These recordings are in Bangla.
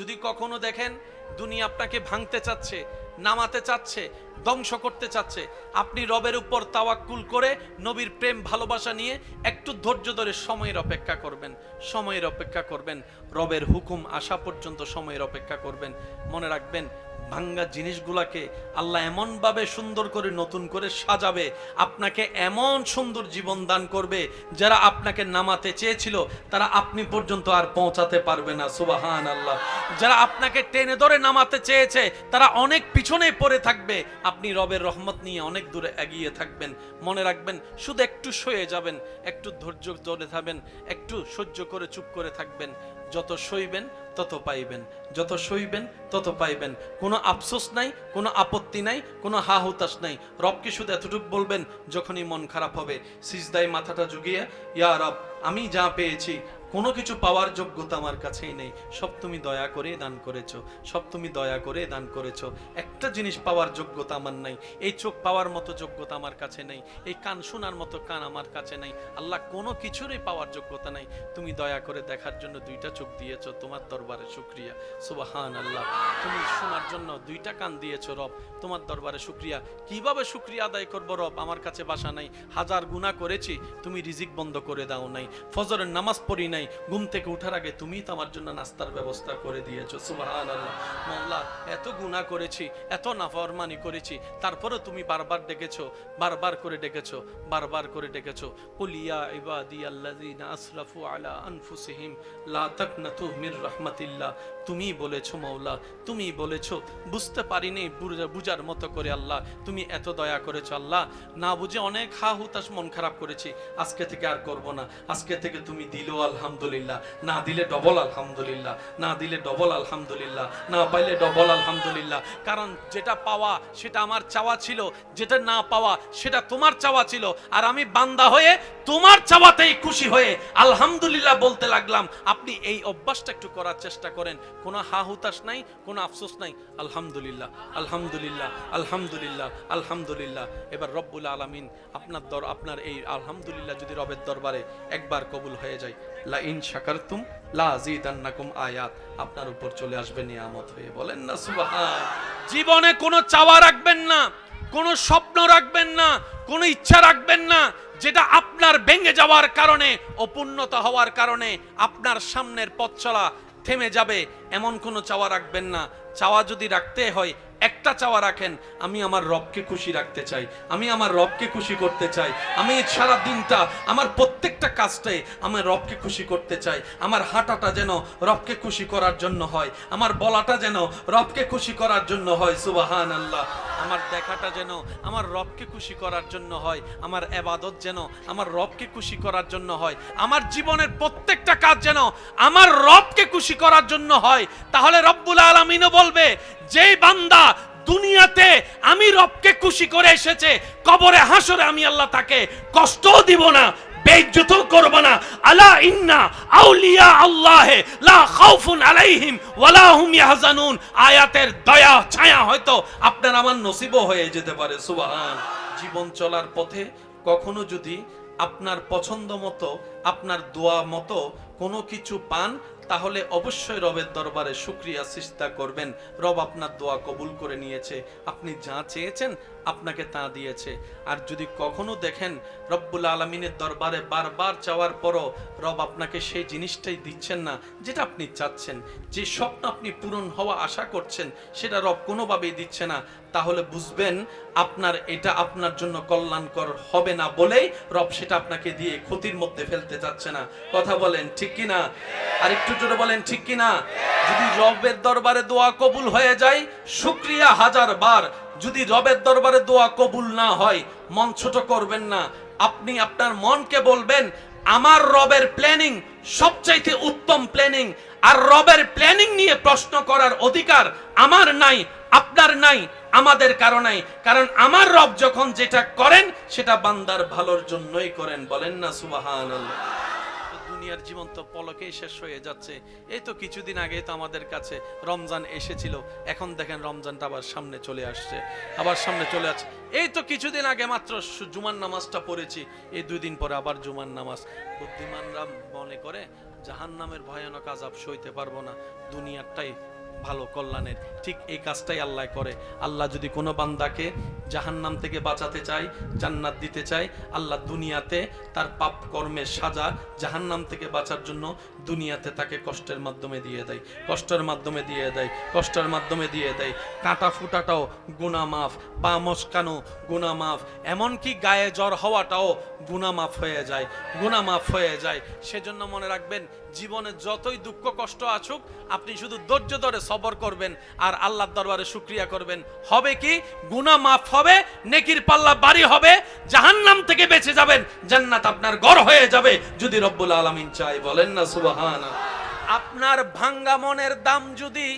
যদি কখনো দেখেন দুনিয়া আপনাকে ভাঙতে চাচ্ছে, নামাতে চাচ্ছে, ধ্বংস করতে চাচ্ছে, আপনি রবের উপর তাওয়াক্কুল করে নবীর প্রেম, ভালোবাসা নিয়ে একটু ধৈর্য ধরে সময়ের অপেক্ষা করবেন, সময়ের অপেক্ষা করবেন, রবের হুকুম আসা পর্যন্ত সময়ের অপেক্ষা করবেন। মনে রাখবেন ভাঙ্গা জিনিসগুলাকে আল্লাহ এমনভাবে সুন্দর করে নতুন করে সাজাবে, আপনাকে এমন সুন্দর জীবন দান করবে, যারা আপনাকে নামাতে চেয়েছিল, তারা আপনি পর্যন্ত আর পৌঁছাতে পারবে না সুবাহান আল্লাহ যারা আপনাকে টেনে ধরে নামাতে চেয়েছে, তারা অনেক পিছনে পড়ে থাকবে। আপনি রবের রহমত নিয়ে অনেক দূরে এগিয়ে থাকবেন। মনে রাখবেন, শুধু একটু সয়ে যাবেন, একটু ধৈর্য ধরে থাকবেন, একটু সহ্য করে চুপ করে থাকবেন। যত সইবেন তত পাইবেন, যত সইবেন তত পাইবেন। কোনো আফসোস নাই, কোনো আপত্তি নাই, কোনো হা হুতাশ নাই রবকে শুধু এতটুকু বলবেন? যখনই মন খারাপ হবে। সিজদায় মাথাটা জুগিয়ে, ইয়া রব, আমি যা পেয়েছি কোনো কিছু পাওয়ার যোগ্যতা আমার কাছেই নেই। সব তুমি দয়া করে দান করেছ, সব তুমি দয়া করে দান করেছ। একটা জিনিস পাওয়ার যোগ্যতা আমার নাই, এই চোখ পাওয়ার মতো যোগ্যতা আমার কাছে নেই, এই কান শোনার মতো কান আমার কাছে নেই। আল্লাহ কোনো কিছুরই পাওয়ার যোগ্যতা নাই। তুমি দয়া করে দেখার জন্য দুইটা চোখ দিয়েছ, তোমার দরবারে শুক্রিয়া। সুবাহান আল্লাহ তুমি শোনার জন্য দুইটা কান দিয়েছ, রব। তোমার দরবারে শুক্রিয়া। কীভাবে শুক্রিয়া আদায় করব, রব? আমার কাছে বাসা নাই। হাজার গুণা করেছি, তুমি রিজিক বন্ধ করে দাও নাই। ফজরের নামাজ পড়ি নাই ঘুম থেকে উঠার আগে তুমি তো আমার জন্য নাস্তার ব্যবস্থা করে দিয়েছ। সুবাহান আল্লাহ মোল্লা এত গুণা করেছি, এত নাফরমানি করেছি তারপরে তুমি বারবার ডেকেছো, বারবার করে ডেকেছো, বারবার করে ডেকেছো। কুলিয়া ইবাদি আল্লাযিনা আসরাফু আলা আনফুসিহিম, লা তাকনাতু মির রাহমাতিল্লাহ। তুমি বলেছ মৌলা তুমি বলেছ, বুঝতে পারিনি, বুঝা- বুঝার মতো করে আল্লাহ, তুমি এত দয়া করেছ আল্লাহ। না বুঝে অনেক হা হুতাশ মন খারাপ করেছি। আজকে থেকে আর করব না। আজকে থেকে তুমি দিলো আলহামদুলিল্লাহ। না দিলে ডবল আলহামদুলিল্লাহ, না দিলে ডবল আলহামদুলিল্লাহ, না পাইলে ডবল আলহামদুলিল্লাহ। কারণ যেটা পাওয়া সেটা আমার চাওয়া ছিল, যেটা না পাওয়া সেটা তোমার চাওয়া ছিল। আর আমি বান্দা হয়ে তোমার চাওয়াতেই খুশি হয়ে আলহামদুলিল্লাহ বলতে লাগলাম, আপনি এই অভ্যাসটা একটু করার চেষ্টা করেন। কোনো হা হুতাশ নাই, কোনো আফসোস নাই। আলহামদুলিল্লাহ আলহামদুলিল্লাহ আলহামদুলিল্লাহ আলহামদুলিল্লাহ। এবার রব্বুল আলামিন আপনার দর আপনার এই আলহামদুলিল্লাহ যদি রবের দরবারে একবার কবুল হয়ে যায় আপনার উপর চলে আসবে নিয়ামত হয়ে। বলেন না জীবনে কোনো চাওয়া রাখবেন না, কোনো স্বপ্ন রাখবেন না, কোনো ইচ্ছা রাখবেন না, যেটা আপনার ভেঙে যাওয়ার কারণে, অপূর্ণতা হওয়ার কারণে আপনার সামনের পথ থেমে যাবে। এমন কোনো চাওয়া রাখবেন না। চাওয়া যদি রাখতে হয় একটা চাওয়া রাখেন, আমি আমার রবকে খুশি রাখতে চাই, আমি আমার রবকে খুশি করতে চাই, আমি সারা দিনটা, আমার প্রত্যেকটা কাজটাই আমার রবকে খুশি করতে চাই, আমার হাঁটাটা যেন রবকে খুশি করার জন্য হয়, আমার বলাটা যেন রবকে খুশি করার জন্য হয় সুবাহান আল্লাহ আমার দেখাটা যেন আমার রবকে খুশি করার জন্য হয়, আমার এবাদত যেন আমার রবকে খুশি করার জন্য হয়, আমার জীবনের প্রত্যেকটা কাজ যেন আমার রবকে খুশি করার জন্য হয়, তাহলে রব্বুল আলমিনও বলবে, যেই বান্দা দুনিয়াতে আমি রবকে খুশি করে এসেছে, কবরে হাসরে আমি আল্লাহ তাকে কষ্টও দিব না বেইজ্জত করব না। আলা ইন্না আউলিয়া আল্লাহে লা খাউফুন আলাইহিম ওয়ালা হুম ইয়াহজানুন। আয়াতের দয়া, ছায়া হয়তো আপনার আমার নসিবও হয়ে যেতে পারে, সুবহান। জীবন চলার পথে কখনো যদি আপনার পছন্দ মতো, আপনার দোয়া মতো কোনো কিছু পান তাহলে অবশ্যই রবের দরবারে শুক্রিয়া সিস্তা করবেন। রব আপনার দোয়া কবুল করে নিয়েছে। আপনি যা চেয়েছেন আপনাকে তা দিয়েছে। আর যদি কখনো দেখেন রব্বুল আলমিনের দরবারে বারবার চাওয়ার পরও রব আপনাকে সেই জিনিসটাই দিচ্ছেন না, যেটা আপনি চাচ্ছেন, যে স্বপ্ন আপনি পূরণ হওয়া আশা করছেন, সেটা রব কোনোভাবেই দিচ্ছে না, তাহলে বুঝবেন আপনার এটা আপনার জন্য কল্যাণকর হবে না বলেই রব সেটা আপনাকে দিয়ে ক্ষতির মধ্যে ফেলতে চাচ্ছে না। কথা বলেন, ঠিক কি না আর একটু জোরে বলেন, ঠিক কি না যদি রবের দরবারে দোয়া কবুল হয়ে যায়, শুক্রিয়া হাজার বার যদি রবের দরবারে দোয়া কবুল না হয়, মন ছোট করবেন না। আপনি আপনার মনকে বলবেন, আমার রবের প্ল্যানিং সবচাইতে উত্তম প্ল্যানিং আর রবের প্ল্যানিং নিয়ে প্রশ্ন করার অধিকার আমার নাই, আপনার নাই, আমাদের কারণে কারণ আমার রব যখন যেটা করেন, সেটা বান্দার ভালোর জন্যই করেন। বলেন না সুবাহান দুনিয়ার জীবন তো পলকেই শেষ হয়ে যাচ্ছে। এই তো কিছুদিন আগে তো আমাদের কাছে রমজান এসেছিল। এখন দেখেন রমজানটা আবার সামনে চলে আসছে। আবার সামনে চলে আসছে। এই তো কিছুদিন আগে মাত্র জুমান নামাজটা পড়েছি। এই দুই দিন পরে আবার জুমার নামাজ। বুদ্ধিমানরা মনে করে জাহান নামের ভয়ানক আজাব সইতে পারব না। দুনিয়ারটাই ভালো কল্যাণের। ঠিক এই কাজটাই আল্লাহ করে। আল্লাহ যদি কোনো বান্দাকে জাহান্নাম থেকে বাঁচাতে চায়, জান্নাত দিতে চায়, আল্লাহ দুনিয়াতে তার পাপ কর্মের সাজা জাহান্নাম থেকে বাঁচার জন্য দুনিয়াতে তাকে কষ্টের মাধ্যমে দিয়ে দেয়, কষ্টের মাধ্যমে দিয়ে দেয়, কষ্টের মাধ্যমে দিয়ে দেয়। কাঁটা ফুটাটাও গুণা মাফ, পা মস্কানো গুণা মাফ, এমনকি গায়ে জ্বর হওয়াটাও গুণা মাফ হয়ে যায় গুণা মাফ হয়ে যায়। সেজন্য মনে রাখবেন, জীবনে যতই দুঃখ কষ্ট আসুক, আপনি শুধু ধৈর্য ধরে সবর করবেন আর আল্লাহর দরবারে শুক্রিয়া করবেন। হবে কি? গুনাহ মাফ হবে, নেকির পাল্লা বাড়ি হবে, জাহান্নাম থেকে বেঁচে যাবেন, জান্নাত আপনার ঘর হয়ে যাবে। যদি রব্বুল আলামিন চাই বলেন না আপনার ভাঙ্গা মনের দাম যদি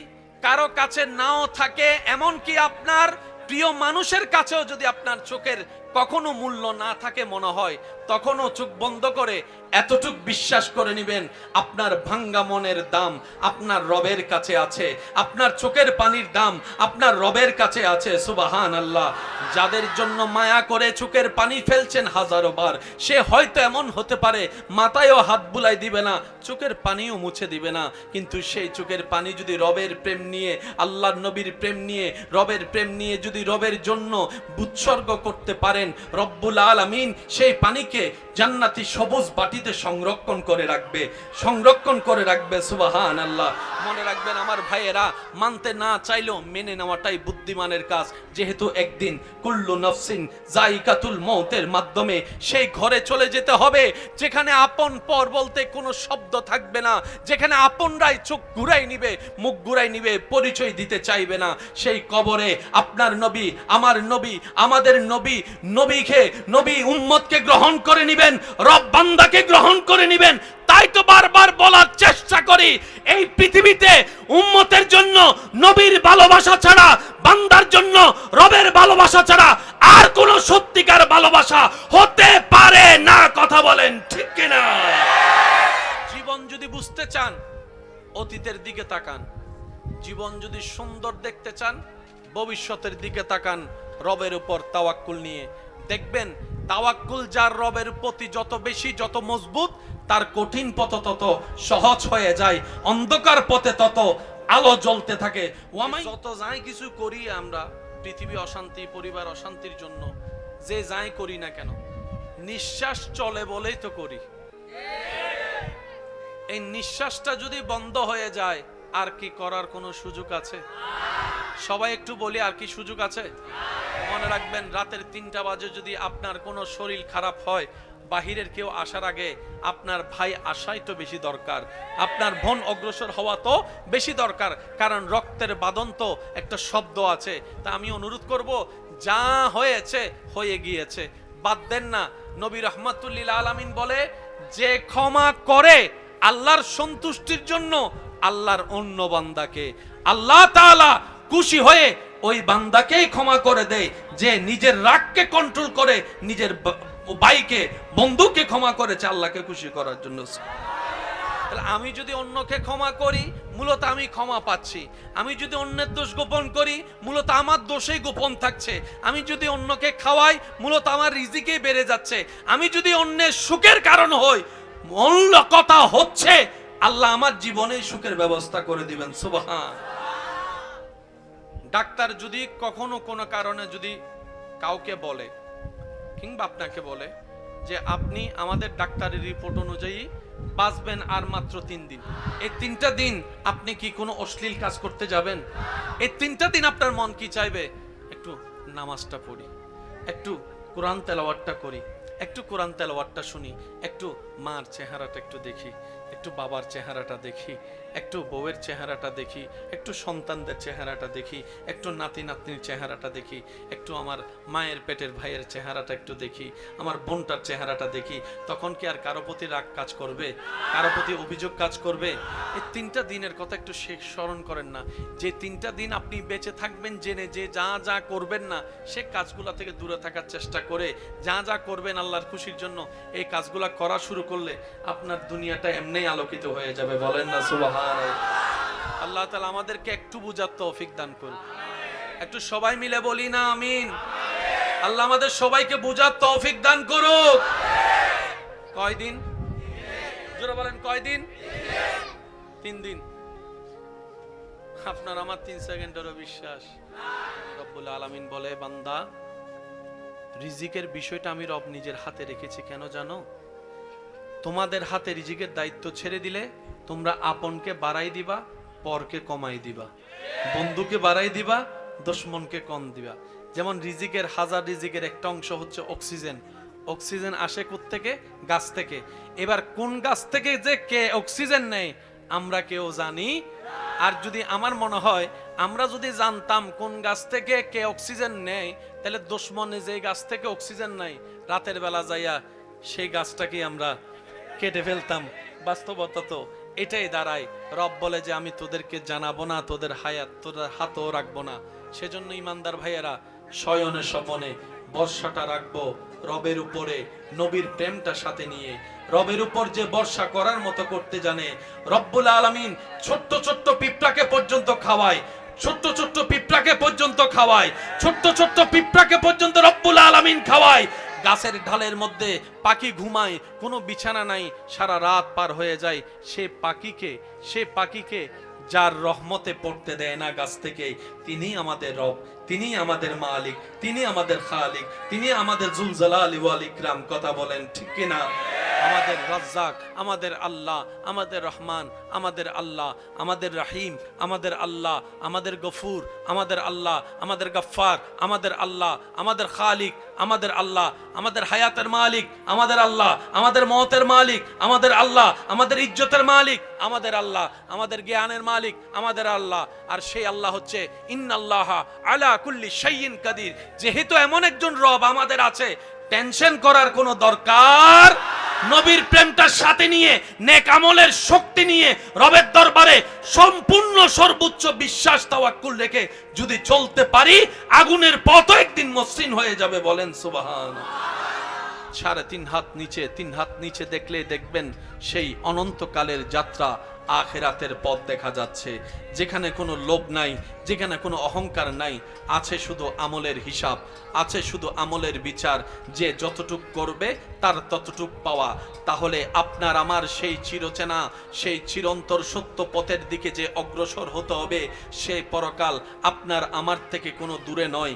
কারও কাছে নাও থাকে, এমন কি আপনার প্রিয় মানুষের কাছেও যদি আপনার চোখের কখনো মূল্য না থাকে মনে হয়? তখনও চোখ বন্ধ করে এতটুক বিশ্বাস করে নেবেন, আপনার ভাঙ্গা মনের দাম আপনার রবের কাছে আছে, আপনার চোখের পানির দাম আপনার রবের কাছে আছে সুবাহান আল্লাহ যাদের জন্য মায়া করে চোখের পানি ফেলছেন হাজারো বার, সে হয়তো এমন হতে পারে, মাথায়ও হাত বুলাই দিবে না, চোখের পানিও মুছে দিবে না। কিন্তু সেই চোখের পানি যদি রবের প্রেম নিয়ে আল্লাহ নবীর প্রেম নিয়ে, রবের প্রেম নিয়ে যদি রবের জন্য উৎসর্গ করতে পারেন, রব্বুল আলামিন সেই পানিকে জান্নাতি সবুজ বাটিতে সংরক্ষণ করে রাখবে। সংরক্ষণ করে রাখবে সুবাহান আল্লাহ মনে রাখবেন আমার ভাইয়েরা, মানতে না চাইলেও মেনে নেওয়াটাই বুদ্ধিমানের কাজ। যেহেতু একদিন কুল্লু নফসিন জাইকাতুল মৌতের মাধ্যমে সেই ঘরে চলে যেতে হবে, যেখানে আপন পর বলতে কোনো শব্দ থাকবে না, যেখানে আপনরাই চোখ ঘুরাই নিবে, মুখ ঘুরাই নিবে, পরিচয় দিতে চাইবে না। সেই কবরে আপনার নবী, আমার নবী, আমাদের নবী, নবীকে, নবী উম্মতকে গ্রহণ করে নিবেন, রব বান্দাকে গ্রহণ করে নিবেন। তাই তো বারবার বলার চেষ্টা করি, এই পৃথিবীতে উম্মতের জন্য নবীর ভালোবাসা ছাড়া, বান্দার জন্য রবের ভালোবাসা ছাড়া আর কোন সত্যিকার ভালোবাসা হতে পারে না, কথা বলেন ঠিক কিনা? জীবন যদি বুঝতে চান, অতীতের দিকে তাকান। জীবন যদি সুন্দর দেখতে চান, ভবিষ্যতের দিকে তাকান, রবের উপর তাওয়াক্কুল নিয়ে। দেখবেন তাওয়াক্কুল যার রবের প্রতি যত বেশি, যত মজবুত, তার কঠিন পথ তত সহজ হয়ে যায়, অন্ধকার পথে তত আলো জ্বলতে থাকে। যত যাই কিছু করি আমরা, পৃথিবী অশান্তি, পরিবার অশান্তির জন্য, যে যাই করি না কেন, নিঃশ্বাস চলে বলেই তো করি। এই নিঃশ্বাসটা যদি বন্ধ হয়ে যায়, আর কি করার কোনো সুযোগ আছে? সবাই একটু বলি, আর কি সুযোগ আছে? মনে রাখবেন, রাতের তিনটা বাজে যদি আপনার কোনো শরীর খারাপ হয়, বাহিরের কেউ আসার আগে আপনার ভাই আসাই তো বেশি দরকার। আপনার বোন অগ্রসর হওয়া তো বেশি দরকার, কারণ রক্তের বাদন তো একটা শব্দ আছে। তা আমি অনুরোধ করব, যা হয়েছে, হয়ে গিয়েছে। বাদ দেন না, নবী রহমাতুল্লিল আলামিন বলে, যে ক্ষমা করে আল্লাহর সন্তুষ্টির জন্য আল্লাহর অন্য বান্দাকে। আল্লাহ তাআলা খুশি হয়ে ওই বান্দাকেই ক্ষমা করে দেয়, যে নিজের রাগকে কন্ট্রোল করে, নিজের বাইকে বন্ধুকে ক্ষমা করেছে আল্লাহকে খুশি করার জন্য। তাহলে আমি যদি অন্যকে ক্ষমা করি, মূলত আমি ক্ষমা পাচ্ছি। আমি যদি অন্যের দোষ গোপন করি, মূলত আমার দোষেই গোপন থাকছে। আমি যদি অন্যকে খাওয়াই, মূলত আমার রিজিকেই বেড়ে যাচ্ছে। আমি যদি অন্যের সুখের কারণ হই, মূল কথা হচ্ছে, আল্লাহ আমার জীবনে সুখের ব্যবস্থা করে দিবেন, সুবহান। ডাক্তার যদি কখনো কোনো কারণে যদি কাউকে বলে কিংবা আপনাকে বলে যে আপনি আমাদের ডাক্তারের রিপোর্ট অনুযায়ী বাঁচবেন আর মাত্র তিন দিন। এই তিনটা দিন আপনি কি কোনো অশ্লীল কাজ করতে যাবেন? এই তিনটা দিন আপনার মন কি চাইবে? একটু নামাজটা পড়ি, একটু কোরআন তেলাওয়াতটা করি, একটু কোরআন তেলাওয়াতটা শুনি, একটু মার চেহারাটা একটু দেখি একটু বাবার চেহারাটা দেখি, একটু বউয়ের চেহারাটা দেখি, একটু সন্তানদের চেহারাটা দেখি, একটু নাতি নাতনির চেহারাটা দেখি, একটু আমার মায়ের পেটের ভাইয়ের চেহারাটা একটু দেখি, আমার বোনটার চেহারাটা দেখি, তখন কি আর কারও প্রতি রাগ কাজ করবে? কারও প্রতি অভিযোগ কাজ করবে? এই তিনটা দিনের কথা একটু শেখ স্মরণ করেন না। যে তিনটা দিন আপনি বেঁচে থাকবেন, জেনে যে যা যা করবেন না, সে কাজগুলা থেকে দূরে থাকার চেষ্টা করে, যা যা করবেন আল্লাহর খুশির জন্য, এই কাজগুলা করা শুরু করলে আপনার দুনিয়াটা এমনিই আলোকিত হয়ে যাবে, বলেন না সুবাহান আল্লাহ তালা আমাদেরকে একটু বুঝার তৌফিক দান করুন। একটু সবাই মিলে বলি না, আমিন। আল্লাহ আমাদের সবাইকে বুঝার তৌফিক দান করুক। কয়দিন? জোরে বলেন, কয়দিন? তিন দিন। আপনার আমার তিন সেকেন্ডেরও বিশ্বাস। রব্বুল আলামিন বলে, বান্দা, রিজিকের বিষয়টা আমি রব নিজের হাতে রেখেছি, কেন জানো? তোমাদের হাতে রিজিকের দায়িত্ব ছেড়ে দিলে তোমরা আপনকে বাড়াই দিবা, পরকে কমাই দিবা। বন্ধুকে বাড়াই দিবা, দুশ্মনকে কম দিবা। যেমন রিজিকের হাজার, রিজিকের একটা অংশ হচ্ছে অক্সিজেন। অক্সিজেন আসে থেকে গাছ থেকে। এবার কোন গাছ থেকে যে কে অক্সিজেন নেয়, আমরা কেউ জানি। আর যদি আমার মনে হয়, আমরা যদি জানতাম কোন গাছ থেকে কে অক্সিজেন নেয়, তাহলে দুশ্মনে যে গাছ থেকে অক্সিজেন নেয়, রাতের বেলা যাইয়া সেই গাছটাকে আমরা কেটে ফেলতাম। বাস্তবতা তো এটাই দাঁড়ায়। রব বলে যে, আমি তোদেরকে জানাব না, তোদের হায়াত, তোদের হাতও রাখব না। সেজন্য ইমানদার ভাইয়েরা, শয়নে স্বপনে বর্ষাটা রাখব রবের উপরে, নবীর প্রেমটা সাথে নিয়ে। রবের উপর যে বর্ষা করার মতো করতে জানে, রব্বুল আলামিন ছোট্ট ছোট্ট পিঁপড়াকে পর্যন্ত খাওয়ায়, ছোট্ট ছোট্ট পিঁপড়াকে পর্যন্ত খাওয়ায়, ছোট্ট ছোট্ট পিঁপড়াকে পর্যন্ত রব্বুল আলামিন খাওয়ায়। গাছের ঢালের মধ্যে পাখি ঘুমায়, কোনো বিছানা নাই, সারা রাত পার হয়ে যায়। সে পাখিকে সে পাখিকে যার রহমতে পড়তে দেয় না গাছ থেকে। তিনি আমাদের রব, তিনি আমাদের মালিক, তিনি আমাদের খালিক, তিনি আমাদের জুলজালা আলী ওয়াল ইকরাম। কথা বলেন ঠিক কিনা? আমাদের রাজ্জাক, আমাদের আল্লাহ, আমাদের রহমান, আমাদের আল্লাহ, আমাদের রাহিম, আমাদের আল্লাহ, আমাদের গফুর, আমাদের আল্লাহ, আমাদের গফফার, আমাদের আল্লাহ, আমাদের খালিক, আমাদের আল্লাহ, আমাদের হায়াতের মালিক, আমাদের আল্লাহ, আমাদের মতের মালিক, আমাদের আল্লাহ, আমাদের ইজ্জতের মালিক, আমাদের আল্লাহ, আমাদের জ্ঞানের মালিক, আমাদের আল্লাহ। আর সেই আল্লাহ হচ্ছে ইন্নাল্লাহ আলা কুল্লি শাইইন কাদির। যেহেতু এমন একজন রব আমাদের আছে, টেনশন করার কোনো দরকার নবীর প্রেমটার সাথে নিয়ে, নেক আমলের শক্তি নিয়ে, রবের দরবারে সম্পূর্ণ সর্বোচ্চ বিশ্বাস, তাওয়াক্কুল রেখে যদি চলতে পারি, আগুনের পথ একদিন মসৃণ হয়ে যাবে বলেন সুবাহান। সাড়ে তিন হাত নিচে, তিন হাত নিচে দেখলে দেখবেন সেই অনন্তকালের যাত্রা আখেরাতের পথ দেখা যাচ্ছে। যেখানে কোনো লোভ নাই, যেখানে কোনো অহংকার নাই, আছে শুধু আমলের হিসাব, আছে শুধু আমলের বিচার। যে যতটুক করবে, তার ততটুক পাওয়া। তাহলে আপনার আমার সেই চিরচেনা, সেই চিরন্তর সত্য পথের দিকে যে অগ্রসর হতে হবে সেই পরকাল আপনার আমার থেকে কোনো দূরে নয়।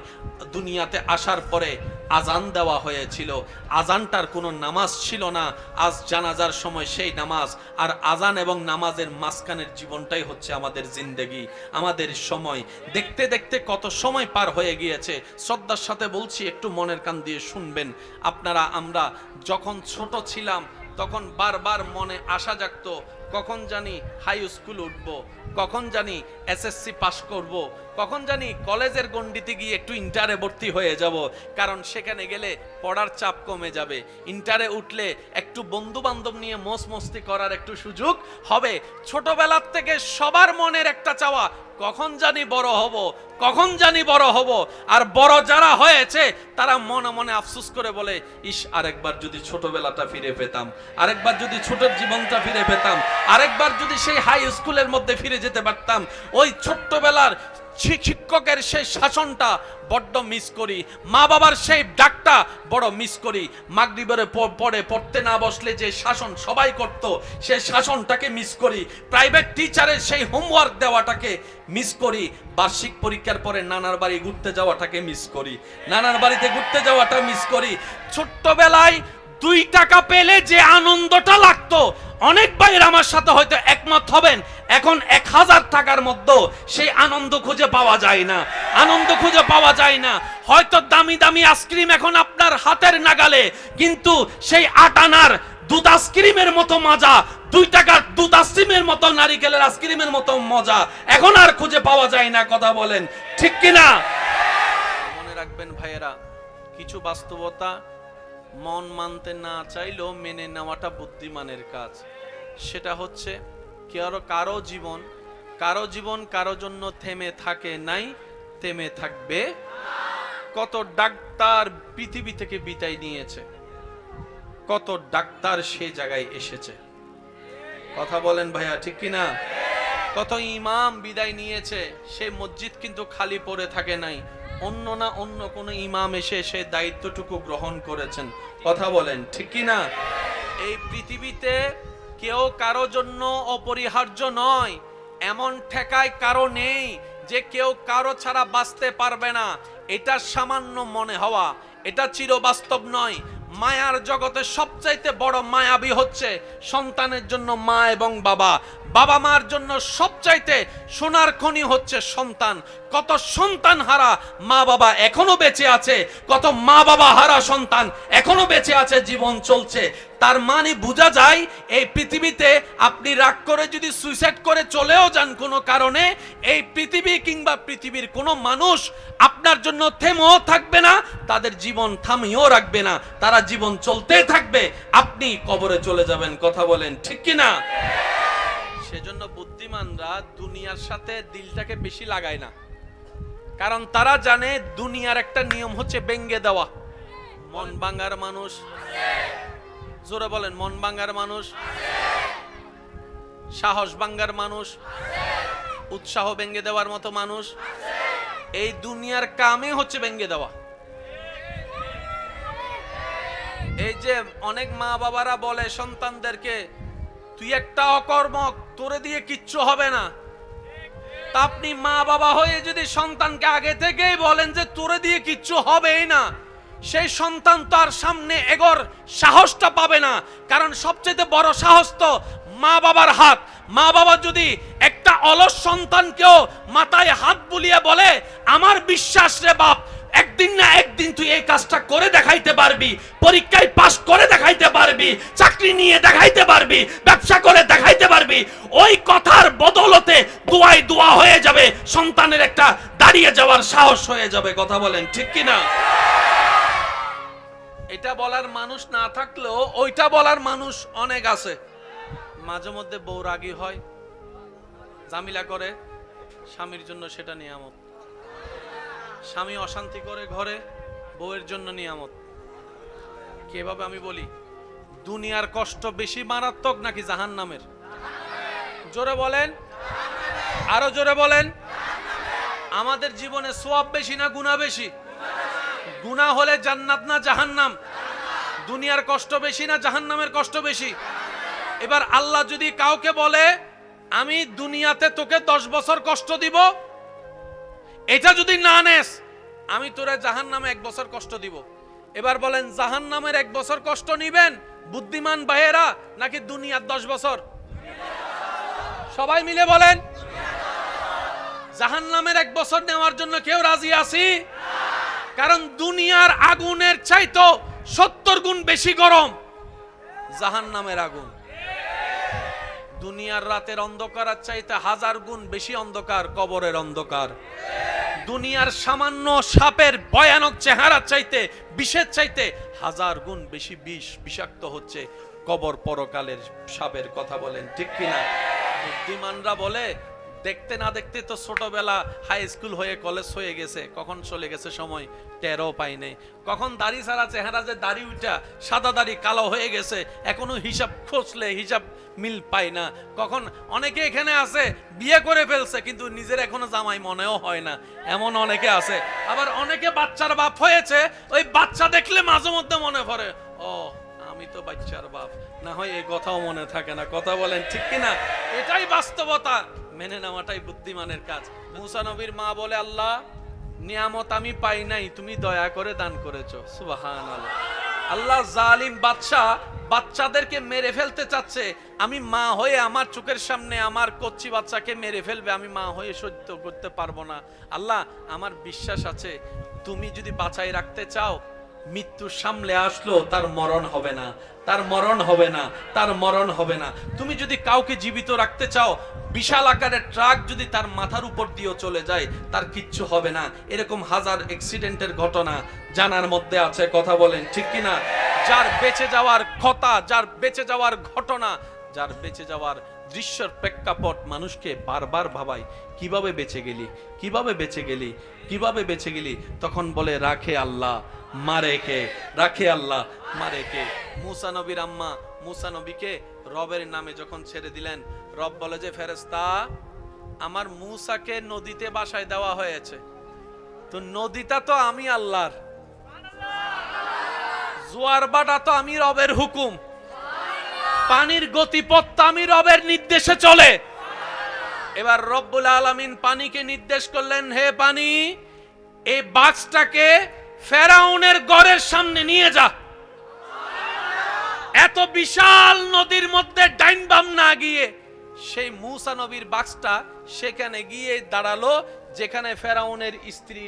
দুনিয়াতে আসার পরে আজান দেওয়া হয়েছিল। আজানটার কোনো নামাজ ছিল না। আজ জানাজার সময় সেই নামাজ। আর আজান এবং নামাজের মাঝখানের জীবনটাই হচ্ছে আমাদের জিন্দেগি, আমাদের সময়। দেখতে দেখতে কত সময় পার হয়ে গিয়েছে। শ্রদ্ধার সাথে বলছি, একটু মনের কান দিয়ে শুনবেন। আপনারা, আমরা যখন ছোট ছিলাম, তখন বারবার মনে আসা যাকতো কখন জানি হাই স্কুল উঠবো। কখন জানি এসএসসি পাশ করব, কখন জানি কলেজের গণ্ডিতে গিয়ে একটু ইন্টারে ভর্তি হয়ে যাব, কারণ সেখানে গেলে পড়ার চাপ কমে যাবে। ইন্টারে উঠলে একটু বন্ধু বান্ধব নিয়ে মোস মস্তি করার একটু সুযোগ হবে। ছোটবেলার থেকে সবার মনের একটা চাওয়া, কখন জানি বড় হব, কখন জানি বড় হব, আর বড় যারা হয়েছে, তারা মনে মনে আফসুস করে বলে, ইস, আরেকবার যদি ছোটবেলাটা ফিরে পেতাম, আরেকবার যদি ছোটর জীবনটা ফিরে পেতাম, আরেকবার যদি সেই হাই স্কুলের মধ্যে ফিরে যেতে পারতাম। ওই ছোট্টবেলার শিক্ষকের সেই শাসনটা বড্ড মিস করি। মা বাবার সেই ডাকটা বড় মিস করি। মাগরিবের পরে পড়তে না বসলে যে শাসন সবাই করত সেই শাসনটাকে মিস করি। প্রাইভেট টিচারের সেই হোমওয়ার্ক দেওয়াটাকে মিস করি। বার্ষিক পরীক্ষার পরে নানার বাড়ি ঘুরতে যাওয়াটাকে মিস করি। নানার বাড়িতে ঘুরতে যাওয়াটা মিস করি। ছোট্টবেলায় দুই টাকা পেলে যে আনন্দটা লাগতো। অনেক ভাইয়ের আমার সাথে হয়তো একমত হবেন, এখন এক হাজার টাকার মধ্যে সেই আনন্দ খুঁজে পাওয়া যায় না। আনন্দ খুঁজে পাওয়া যায় না। হয়তো দামি দামি আইসক্রিম এখন আপনার হাতের নাগালে, কিন্তু সেই আটানার দুধ আইসক্রিমের মতো মজা, দুই টাকার দুধ আইসক্রিমের মতো নারিকেলের আইসক্রিমের মতো মজা, এখন আর খুঁজে পাওয়া যায় না, কথা বলেন। ঠিক কিনা? মনে রাখবেন ভাইয়েরা, কিছু বাস্তবতা মন মানতে না চাইলেও মেনে নেওয়াটা বুদ্ধিমানের কাজ। সেটা হচ্ছে কারও কারও জীবন কারও জীবন কারও জন্য থেমে থাকে নাই, থেমে থাকবে কত ডাক্তার পৃথিবী থেকে বিদায় নিয়েছে, কত ডাক্তার সে জায়গায় এসেছে। কথা বলেন ভাইয়া, ঠিক কিনা কত ইমাম বিদায় নিয়েছে, সে মসজিদ কিন্তু খালি পড়ে থাকে নাই অন্য না অন্য কোন ইমাম এসে সে দায়িত্বটুকু গ্রহণ করেছেন। কথা বলেন, ঠিক না এই পৃথিবীতে কেউ কারও জন্য অপরিহার্য নয়, এমন ঠেকায় কারও নেই যে কেউ কারও ছাড়া বাঁচতে পারবে না। এটা সামান্য মনে হওয়া, এটা চিরবাস্তব নয়। মায়ার জগতে সবচাইতে বড় মায়াবী হচ্ছে সন্তানের জন্য মা এবং বাবা। বাবা মার জন্য সবচাইতে সোনার খনি হচ্ছে সন্তান। কত সন্তান হারা মা বাবা এখনও বেঁচে আছে, কত মা বাবা হারা সন্তান এখনও বেঁচে আছে, জীবন চলছে। তার মানে বোঝা যায় এই পৃথিবীতে আপনি রাগ করে যদি সুইসাইড করে চলেও যান কোনো কারণে, এই পৃথিবী কিংবা পৃথিবীর কোনো মানুষ আপনার জন্য থেমেও থাকবে না তাদের জীবন থামিয়েও রাখবে না, তারা জীবন চলতেই থাকবে। আপনি কবরে চলে যাবেন, কথা বলেন, ঠিক কি না? সেজন্য বুদ্ধিমানরা দুনিয়ার সাথে দিলটাকে বেশি লাগায় না। কারণ তারা জানে দুনিয়ার একটা নিয়ম হচ্ছে ব্যঙ্গে দেওয়া। মন ভাঙার মানুষ। জোরে বলেন, মন ভাঙার মানুষ। সাহস ভাঙ্গার মানুষ। উৎসাহ ব্যঙ্গে দেওয়ার মতো মানুষ। এই দুনিয়ার কামে হচ্ছে ব্যঙ্গে দেওয়া। এই যে অনেক মা বাবারা বলে সন্তানদেরকে, তুই একটা অকর্মক, তোরে দিয়ে কিচ্ছু হবে না। তা আপনি মা বাবা হয়ে যদি সন্তানকে আগে থেকেই বলেন যে তোরে দিয়ে কিচ্ছু হবেই না, সেই সন্তান তার সামনে এগর সাহসটা পাবে না। কারণ সবচেয়ে বড় সাহস তো মা বাবার হাত। মা বাবা যদি একটা অলস সন্তানকেও মাথায় হাত বুলিয়ে বলে, আমার বিশ্বাস রে বাপ একদিন না একদিন তুই এই কাজটা করে দেখাইতে পারবি, পরীক্ষায় পাস করে দেখাইতে পারবি, চাকরি নিয়ে দেখাইতে পারবি, ব্যবসা করে দেখাইতে পারবি, ওই কথার বদলতে দোয়াই দোয়া হয়ে যাবে, সন্তানের একটা দাঁড়িয়ে যাওয়ার সাহস হয়ে যাবে, কথা বলেন, ঠিক কি না এটা বলার মানুষ না থাকলেও ওইটা বলার মানুষ অনেক আছে। মাঝে মধ্যে বউ রাগী হয় জামিলা করে, স্বামীর জন্য সেটা নিয়ামত। স্বামী অশান্তি করে ঘরে, বউয়ের জন্য নিয়ামত। কীভাবে আমি বলি, দুনিয়ার কষ্ট বেশি মারাত্মক নাকি জাহান নামের জোরে বলেন। আরও জোরে বলেন। আমাদের জীবনে সোয়াব বেশি না গুণা বেশি? গুণা হলে জান্নাত না জাহান্নাম? দুনিয়ার কষ্ট বেশি না জাহান্নামের কষ্ট বেশি? এবার আল্লাহ যদি কাউকে বলে, আমি দুনিয়াতে তোকে দশ বছর কষ্ট দিব এটা যদি না নেস, আমি তোরে জাহান নামে এক বছর কষ্ট দিব। এবার বলেন জাহান নামের এক বছর কষ্ট নিবেন বুদ্ধিমান ভাইয়েরা নাকি দুনিয়ার দশ বছর? সবাই মিলে বলেন জাহান নামের এক বছর নেওয়ার জন্য কেউ রাজি আছি? কারণ দুনিয়ার আগুনের চাইতো সত্তর গুণ বেশি গরম জাহান নামের আগুন। দুনিয়ার রাতের অন্ধকার চাইতে হাজার গুণ বেশি অন্ধকার, কবরের অন্ধকার। দুনিয়ার সামান্য সাপের ভয়ানক চেহারা চাইতে, বিষের চাইতে হাজার গুণ বেশি বিষ বিষাক্ত হচ্ছে কবর পরকালের সাপের কথা বলেন, ঠিক কিনা? বুদ্ধিমানরা বলে দেখতে না দেখতে তো ছোটবেলা হাই স্কুল হয়ে কলেজ হয়ে গেছে। কখন চলে গেছে সময়? টেরও পাই কখন দাড়ি ছাড়া চেহারা যে দাড়ি উঠা সাদা দাড়ি কালো হয়ে গেছে, এখনও হিসাব খসলে হিসাব মিল পায় না। কখন অনেকে এখানে আছে, বিয়ে করে ফেলছে, কিন্তু নিজের এখনও জামাই মনেও হয় না। এমন অনেকে আছে। আবার অনেকে বাচ্চার বাপ হয়েছে, ওই বাচ্চা দেখলে মাঝে মধ্যে মনে পড়ে, ও, আমি তো বাচ্চার বাপ। না হয় এই কথাও মনে থাকে না। কথা বলেন ঠিক কিনা? এটাই বাস্তবতা। মেনে নেওয়াটাই বুদ্ধিমানের কাজ। মুসা নবীর মা বলে, আল্লাহ, নিয়ামত আমি পাই নাই, তুমি দয়া করে দান করেছ। সুবাহান আল্লাহ জালিম বাদশাহ বাচ্চাদেরকে মেরে ফেলতে চাচ্ছে। আমি মা হয়ে আমার চোখের সামনে আমার কচ্ছি বাচ্চাকে মেরে ফেলবে, আমি মা হয়ে সহ্য করতে পারব না। আল্লাহ, আমার বিশ্বাস আছে, তুমি যদি বাঁচাই রাখতে চাও মৃত্যু সামলে আসলো, তার মরণ হবে না। তার মরণ হবে না, তার মরণ হবে না। তুমি যদি কাউকে জীবিত রাখতে চাও, বিশাল আকারের ট্রাক যদি তার মাথার উপর দিয়েও চলে যায়, তার কিচ্ছু হবে না। এরকম হাজার অ্যাক্সিডেন্টের ঘটনা জানার মধ্যে আছে, কথা বলেন, ঠিক কিনা? যার বেঁচে যাওয়ার কথা, যার বেঁচে যাওয়ার ঘটনা, যার বেঁচে যাওয়ার দৃশ্যের প্রেক্ষাপট মানুষকে বারবার ভাবায়, কীভাবে বেঁচে গেলি? কীভাবে বেঁচে গেলি? কীভাবে বেঁচে গেলি? তখন বলে, রাখে আল্লাহ, মারে কে? রাখে আল্লাহ, মারে কে? মুসা নবীর আম্মা মুসা নবীকে রবের নামে যখন ছেড়ে দিলেন, রব বলে যে ফেরেস্তা আমার মুসাকে নদীতে বাসায় দেওয়া হয়েছে। তো নদীটা তো আমি আল্লাহর। জোয়ার বাটা তো আমি রবের হুকুম। পানির গতিপথ আমি রবের নির্দেশে চলে। এবার রব্বুল আলামিন পানিকে নির্দেশ করলেন, হে পানি, এই বাক্সটাকে ফেরাউনের গড়ের সামনে নিয়ে যা। এত বিশাল নদীর মধ্যে ডাইন বাম না গিয়ে সেই মুসা নবীর বাক্সটা সেখানে গিয়ে দাঁড়াল, যেখানে ফেরাউনের স্ত্রী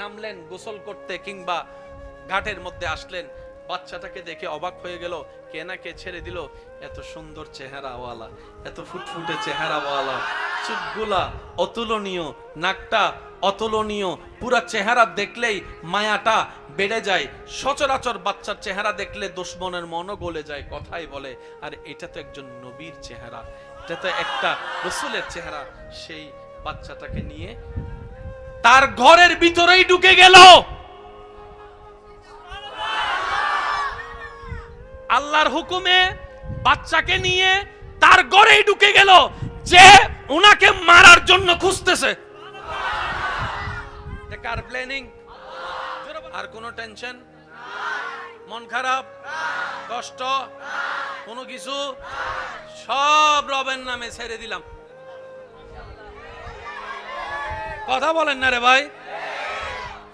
নামলেন গোসল করতে কিংবা ঘাটের মধ্যে আসলেন। বাচ্চাটাকে দেখে অবাক হয়ে গেল, কে না কে ছেড়ে দিল। এত সুন্দর চেহারাওয়ালা, এত ফুটফুটে চেহারাওয়ালা চুপগুলা অতুলনীয়, নাকটা অতুলনীয়, পুরা চেহারা দেখলেই মায়াটা বেড়ে যায়। সচরাচর বাচ্চার চেহারা দেখলে দুশ্মনের মনও গলে যায়, কথাই বলে। আর এটা তো একজন নবীর চেহারা, এটা তো একটা রসুলের চেহারা। সেই বাচ্চাটাকে নিয়ে তার ঘরের ভিতরেই ঢুকে গেল। আল্লাহর হুকুমে বাচ্চাকে নিয়ে তার ঘরেই ঢুকে গেল যে ওনাকে মারার জন্য খুঁজতেছে। কার প্ল্যানিং আর কোনো টেনশন মন খারাপ? কষ্ট? কোনো কিছু? সব রবের নামে ছেড়ে দিলাম। কথা বলেন না রে ভাই।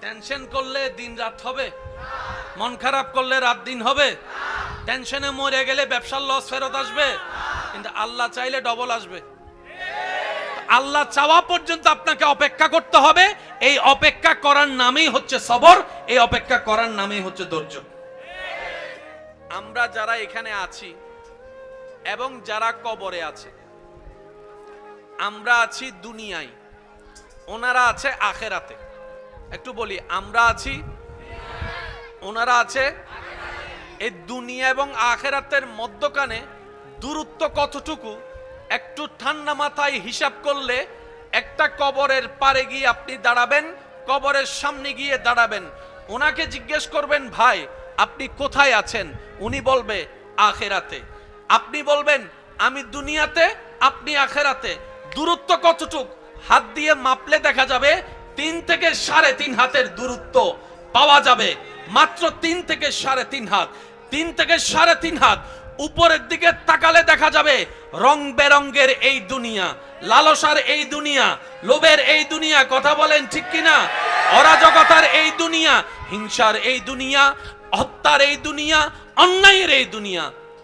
টেনশন করলে দিন রাত হবে। মন খারাপ করলে রাত দিন হবে। টেনশনে মরে গেলে ব্যবসার লস ফেরত আসবে। কিন্তু আল্লাহ চাইলে ডবল আসবে। আল্লাহ চাওয়া পর্যন্ত আপনাকে অপেক্ষা করতে হবে। এই অপেক্ষা করার নামেই হচ্ছে সবর। এই অপেক্ষা করার নামেই হচ্ছে ধৈর্য। আমরা যারা এখানে আছি এবং যারা কবরে আছে, আমরা আছি দুনিয়ায়। ওনারা আছে আখেরাতে। একটু বলি, আমরা আছি? ওনারা আছে এই দুনিয়া এবং আখেরাতের মধ্যখানে দূরত্ব কতটুকু, একটু ঠান্ডা মাথায় হিসাব করলে একটা কবরের পারে গিয়ে আপনি দাঁড়াবেন, কবরের সামনে গিয়ে দাঁড়াবেন। ওনাকে জিজ্ঞেস করবেন, ভাই, আপনি কোথায় আছেন? উনি বলবে, আখেরাতে। আপনি বলবেন, আমি দুনিয়াতে, আপনি আখেরাতে। দূরত্ব কতটুক? হাত দিয়ে মাপলে দেখা যাবে, তিন থেকে সাড়ে তিন হাতের দূরত্ব পাওয়া যাবে। মাত্র তিন থেকে সাড়ে তিন হাত। তিন থেকে সাড়ে তিন হাত। উপরের দিকে তাকালে দেখা যাবে রং বেরঙ্গের এই দুনিয়া, লালসার এই দুনিয়া, লোভের এই দুনিয়া, কথা বলেন ঠিক কিনা? অরাজকতার এই দুনিয়া, হিংসার এই দুনিয়া, হত্যার এই দুনিয়া, অন্যায়ের এই দুনিয়া।